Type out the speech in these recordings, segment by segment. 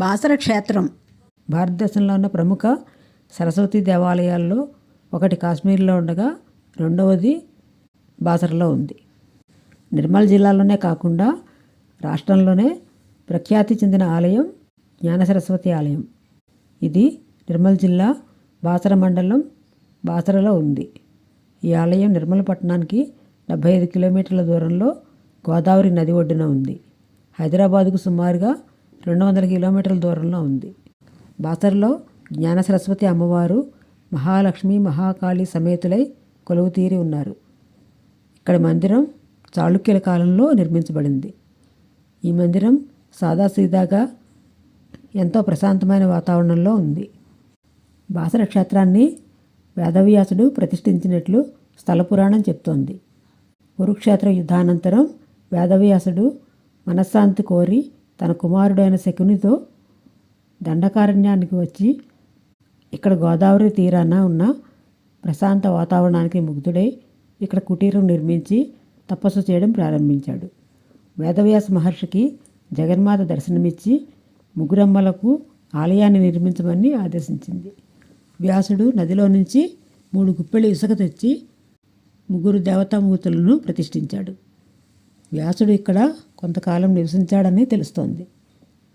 బాసర క్షేత్రం. భారతదేశంలో ఉన్న ప్రముఖ సరస్వతి దేవాలయాల్లో ఒకటి కాశ్మీర్లో ఉండగా రెండవది బాసరలో ఉంది. నిర్మల్ జిల్లాలోనే కాకుండా రాష్ట్రంలోనే ప్రఖ్యాతి చెందిన ఆలయం జ్ఞాన సరస్వతి ఆలయం. ఇది నిర్మల్ జిల్లా బాసర మండలం బాసరలో ఉంది. ఈ ఆలయం నిర్మల్ పట్టణానికి డెబ్బై ఐదు కిలోమీటర్ల దూరంలో గోదావరి నది ఒడ్డున ఉంది. హైదరాబాదుకు సుమారుగా రెండు వందల కిలోమీటర్ల దూరంలో ఉంది. బాసర్లో జ్ఞాన సరస్వతి అమ్మవారు మహాలక్ష్మి మహాకాళి సమేతులై కొలువుతీరి ఉన్నారు. ఇక్కడ మందిరం చాళుక్యుల కాలంలో నిర్మించబడింది. ఈ మందిరం సాదాసీదాగా ఎంతో ప్రశాంతమైన వాతావరణంలో ఉంది. బాసర క్షేత్రాన్ని వేదవ్యాసుడు ప్రతిష్ఠించినట్లు స్థల పురాణం చెప్తోంది. కురుక్షేత్ర యుద్ధానంతరం వేదవ్యాసుడు మనశ్శాంతి కోరి తన కుమారుడైన శకునితో దండకారణ్యానికి వచ్చి ఇక్కడ గోదావరి తీరాన ఉన్న ప్రశాంత వాతావరణానికి ముగ్ధుడై ఇక్కడ కుటీరం నిర్మించి తపస్సు చేయడం ప్రారంభించాడు. వేదవ్యాస మహర్షికి జగన్మాత దర్శనమిచ్చి ముగ్గురమ్మలకు ఆలయాన్ని నిర్మించమని ఆదేశించింది. వ్యాసుడు నదిలో నుంచి మూడు గుప్పెళ్ళు ఇసుక తెచ్చి ముగ్గురు దేవతామూర్తులను ప్రతిష్ఠించాడు. వ్యాసుడు ఇక్కడ కొంతకాలం నివసించాడని తెలుస్తోంది.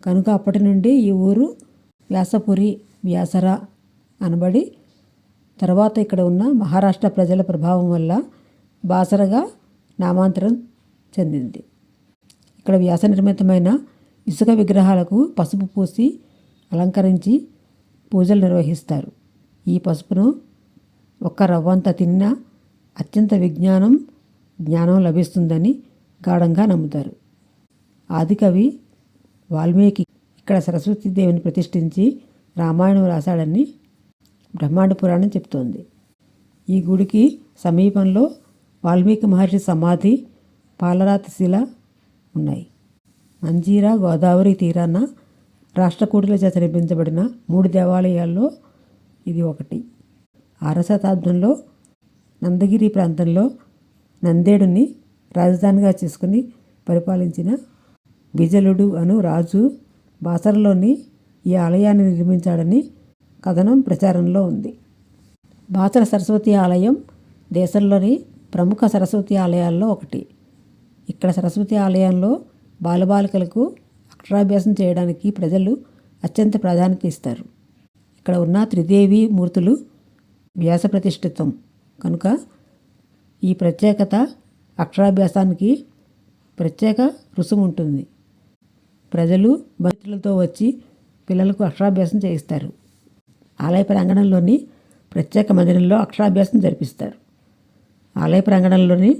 కనుక అప్పటి నుండి ఈ ఊరు వ్యాసపురి వ్యాసర అనబడి తర్వాత ఇక్కడ ఉన్న మహారాష్ట్ర ప్రజల ప్రభావం వల్ల బాసరగా నామాంతరం చెందింది. ఇక్కడ వ్యాస నిర్మితమైన ఇసుక విగ్రహాలకు పసుపు పూసి అలంకరించి పూజలు నిర్వహిస్తారు. ఈ పసుపును ఒక్క రవ్వంత తిన్నా అత్యంత విజ్ఞానం జ్ఞానం లభిస్తుందని గాఢంగా నమ్ముతారు. ఆదికవి వాల్మీకి ఇక్కడ సరస్వతీదేవిని ప్రతిష్ఠించి రామాయణం రాశాడని బ్రహ్మాండ పురాణం చెప్తోంది. ఈ గుడికి సమీపంలో వాల్మీకి మహర్షి సమాధి పాలరాతి శిల ఉన్నాయి. మంజీరా గోదావరి తీరాన రాష్ట్రకూటుల చేత నిర్మించబడిన మూడు దేవాలయాల్లో ఇది ఒకటి. ఆరవ శతాబ్దంలో నందగిరి ప్రాంతంలో నందేడుని రాజధానిగా చేసుకుని పరిపాలించిన బిజలుడు అను రాజు బాసరలోని ఈ ఆలయాన్ని నిర్మించాడని కథనం ప్రచారంలో ఉంది. బాసర సరస్వతి ఆలయం దేశంలోని ప్రముఖ సరస్వతి ఆలయాల్లో ఒకటి. ఇక్కడ సరస్వతి ఆలయంలో బాలబాలికలకు అక్షరాభ్యాసం చేయడానికి ప్రజలు అత్యంత ప్రాధాన్యత ఇస్తారు. ఇక్కడ ఉన్న త్రిదేవి మూర్తులు వ్యాస ప్రతిష్ఠితం. కనుక ఈ ప్రత్యేకత అక్షరాభ్యాసానికి ప్రత్యేక రుసుము ఉంటుంది. ప్రజలు భక్తులతో వచ్చి పిల్లలకు అక్షరాభ్యాసం చేయిస్తారు. ఆలయ ప్రాంగణంలోని ప్రత్యేక మందిరంలో అక్షరాభ్యాసం జరిపిస్తారు. ఆలయ ప్రాంగణంలోని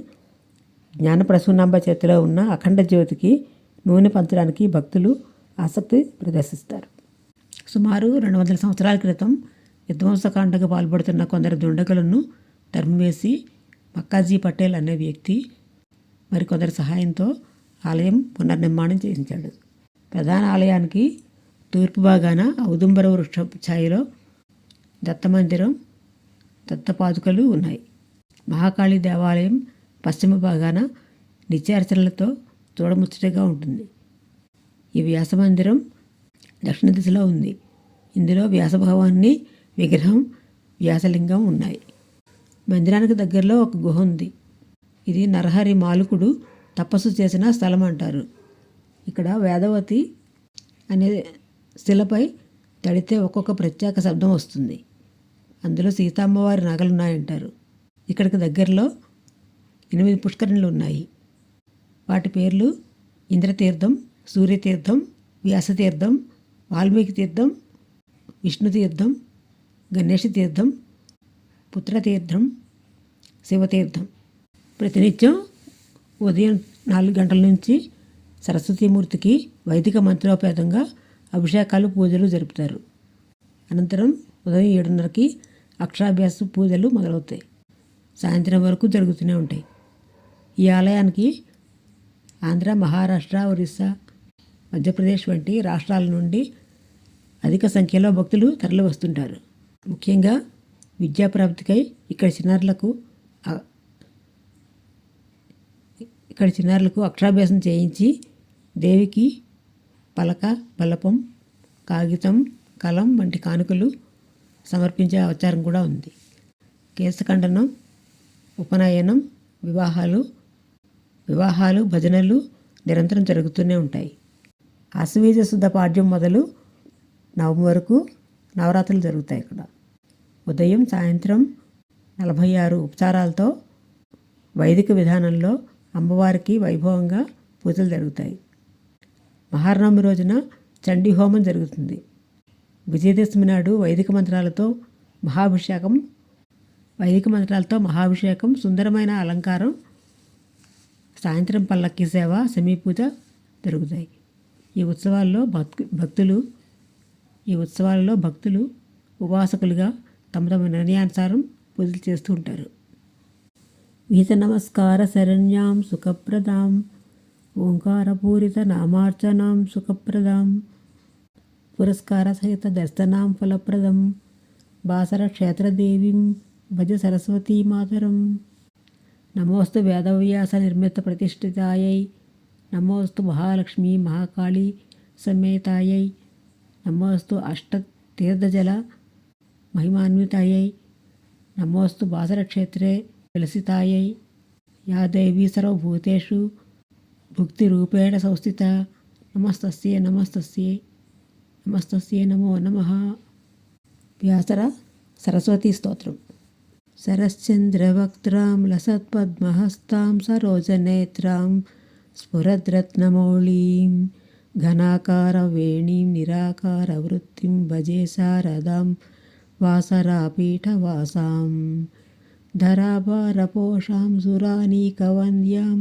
జ్ఞానప్రసూనాంబ చేతిలో ఉన్న అఖండ జ్యోతికి నూనె పంచడానికి భక్తులు ఆసక్తి ప్రదర్శిస్తారు. సుమారు రెండు వందల సంవత్సరాల క్రితం విధ్వంసకాండకు పాల్పడుతున్న కొందరు దుండగులను తరిమివేసి మక్కాజీ పటేల్ అనే వ్యక్తి మరికొందరి సహాయంతో ఆలయం పునర్నిర్మాణం చేయించాడు. ప్రధాన ఆలయానికి తూర్పు భాగాన ఔదుంబర వృక్ష ఛాయలో దత్తమందిరం దత్తపాదుకలు ఉన్నాయి. మహాకాళి దేవాలయం పశ్చిమ భాగాన నిత్యార్చనలతో చూడముచ్చటగా ఉంటుంది. ఈ వ్యాసమందిరం దక్షిణ దిశలో ఉంది. ఇందులో వ్యాసభవాన్ని విగ్రహం వ్యాసలింగం ఉన్నాయి. మందిరానికి దగ్గరలో ఒక గుహ ఉంది. ఇది నరహరి మాలుకుడు తపస్సు చేసిన స్థలం అంటారు. ఇక్కడ వేదవతి అనే శిలపై తడితే ఒక్కొక్క ప్రత్యేక శబ్దం వస్తుంది. అందులో సీతమ్మవారి నగలున్నాయంటారు ఇక్కడికి దగ్గరలో ఎనిమిది పుష్కరిణులు ఉన్నాయి. వాటి పేర్లు ఇంద్రతీర్థం సూర్యతీర్థం వ్యాసతీర్థం వాల్మీకి తీర్థం విష్ణుతీర్థం గణేష తీర్థం పుత్రతీర్థం శివతీర్థం. ప్రతినిత్యం ఉదయం నాలుగు గంటల నుంచి సరస్వతీమూర్తికి వైదిక మంత్రోపేతంగా అభిషేకాలు పూజలు జరుపుతారు. అనంతరం ఉదయం ఏడున్నరకి అక్షరాభ్యాస పూజలు మొదలవుతాయి. సాయంత్రం వరకు జరుగుతూనే ఉంటాయి. ఈ ఆలయానికి ఆంధ్ర మహారాష్ట్ర ఒరిస్సా మధ్యప్రదేశ్ వంటి రాష్ట్రాల నుండి అధిక సంఖ్యలో భక్తులు తరలి వస్తుంటారు ముఖ్యంగా విద్యాప్రాప్తికై ఇక్కడ చిన్నారులకు ఇక్కడ చిన్నారులకు అక్షరాభ్యాసం చేయించి దేవికి పలక బలపం కాగితం కలం వంటి కానుకలు సమర్పించే అవచారం కూడా ఉంది. కేశఖండనం ఉపనయనం వివాహాలు వివాహాలు భజనలు నిరంతరం జరుగుతూనే ఉంటాయి. ఆశ్వీజ శుద్ధ పాడ్యం మొదలు నవమి వరకు నవరాత్రులు జరుగుతాయి ఇక్కడ. ఉదయం సాయంత్రం నలభై ఆరు ఉపచారాలతో వైదిక విధానంలో అమ్మవారికి వైభవంగా పూజలు జరుగుతాయి. మహానవమి రోజున చండీ హోమం జరుగుతుంది. విజయదశమి నాడు వైదిక మంత్రాలతో మహాభిషేకం వైదిక మంత్రాలతో మహాభిషేకం సుందరమైన అలంకారం సాయంత్రం పల్లకి సేవ సమీపూజ జరుగుతాయి. ఈ ఉత్సవాల్లో భక్ భక్తులు ఈ ఉత్సవాలలో భక్తులు ఉపాసకులుగా తమ తమ నిర్ణయానుసారం పూజలు చేస్తూ ఉంటారు. వీత నమస్కార శరణ్యాం సుఖప్రదాం. ఓంకారపూరిత నామార్చనాం సుఖప్రదాం. పురస్కార సహిత దర్శనాం ఫలప్రదం. బాసర క్షేత్రదేవీం భజ సరస్వతీ మాతరం. నమోస్తు వేదవ్యాస నిర్మిత ప్రతిష్ఠితాయై నమోస్తు మహాలక్ష్మి మహాకాళీ సమేతాయై నమోస్తు అష్టతీర్థజల మహిమాన్వితాయై నమోస్తు బాసరక్షేత్రే విలసితాయై. యా దేవీ సర్వభూతేషు భుక్తిరూపేణ సంస్థిత నమస్తస్యే నమస్తస్యే నమస్తస్యే నమో నమ వ్యాసర సరస్వతీ స్తోత్రం శరశ్చంద్రవక్త్రాం లసత్పద్మహస్తాం సరోజనేత్రాం స్ఫురద్రత్నమౌళీం ఘనాకారవేణీం నిరాకారవృత్తిం భజే శారదాం వాసరాపీఠవాసాం ధరాభారపోషాం సురానీకవంద్యాం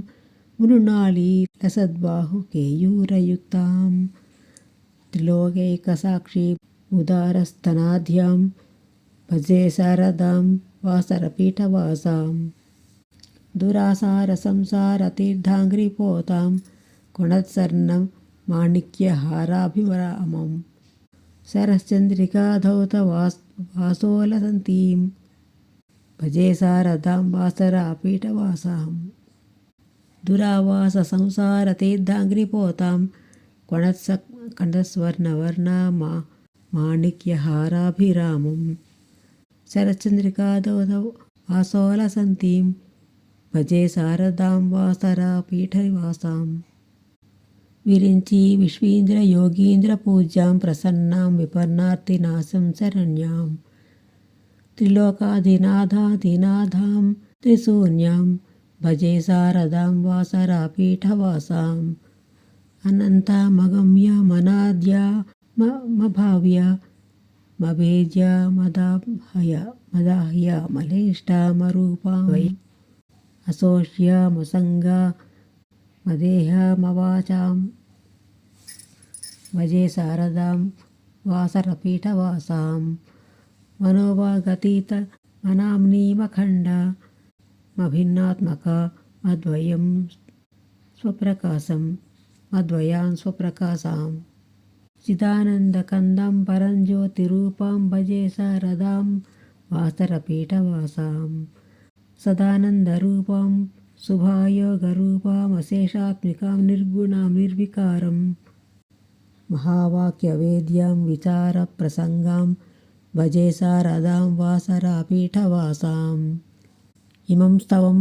मृणालीसद्बाहुकेयूरयुक्तां त्रिलोकैकसाक्षीम् उदारस्तनाढ्यां भजे शारदां वासरपीठवासां दुरासारसंसारतीर्थाङ्घ्रिपोतां गुणत्सर्णं माणिक्यहाराभिवरामं शरश्चन्द्रिकाधौतवास् वासोलसन्तीं भजे शारदां वासरापीठवासाम् దురావాస సంసార తీర్థాంగ్రిపోతాం కొణత్స కంఠస్వర్ణవర్ణ మా మాణిక్యహారాభిరామం శరచంద్రికాదౌత వాసోలసంతీం భజే శారదాం వాసరా పీఠవాసాం విరించి విశ్వీంద్ర యోగీంద్ర పూజ్యాం ప్రసన్నాం విపర్ణార్తినాశం శరణ్యాం త్రిలోకాధినాథాధినాథాం త్రిశూన్యాం భజే శారదాం వాసరా పీఠవాసాం అనంతమగమ్య మనాద్య మభావ్య మభేజ్య మదాహయ మదాహ్య మలేష్టామరూపా వై అసోష్య మసంగ మదేహమవాచాం భజే శారదాం వాసరపీఠవాసాం మనోభాగతీత మనామ్నీమఖండ మభిన్నాత్మక మద్వయం స్వప్రకాశం మద్వయాన్ స్వప్రకాశాం చిదానందకందం పరం జ్యోతిరూపాం భజే శారదాం వాసరపీఠవాసాం సదానందరూపాం శుభాయోగరూపామశేషాత్మికాం నిర్గుణాం నిర్వికారం మహావాక్యవేద్యాం విచారప్రసంగాం భజే శారదాం వాసరాపీఠవాసాం ఇమం స్తవం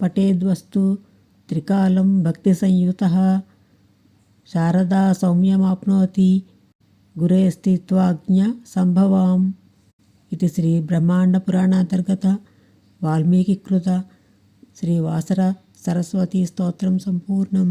పఠేద్వస్తు త్రికాలం భక్తి సంయుత శారదా సౌమ్యమాప్నోతి గురే స్థిత్వాజ్ఞ సంభవాం ఇది శ్రీ బ్రహ్మాండ పురాణాంతర్గత వాల్మీకికృత శ్రీ వాసర సరస్వతీ స్తోత్రం సంపూర్ణం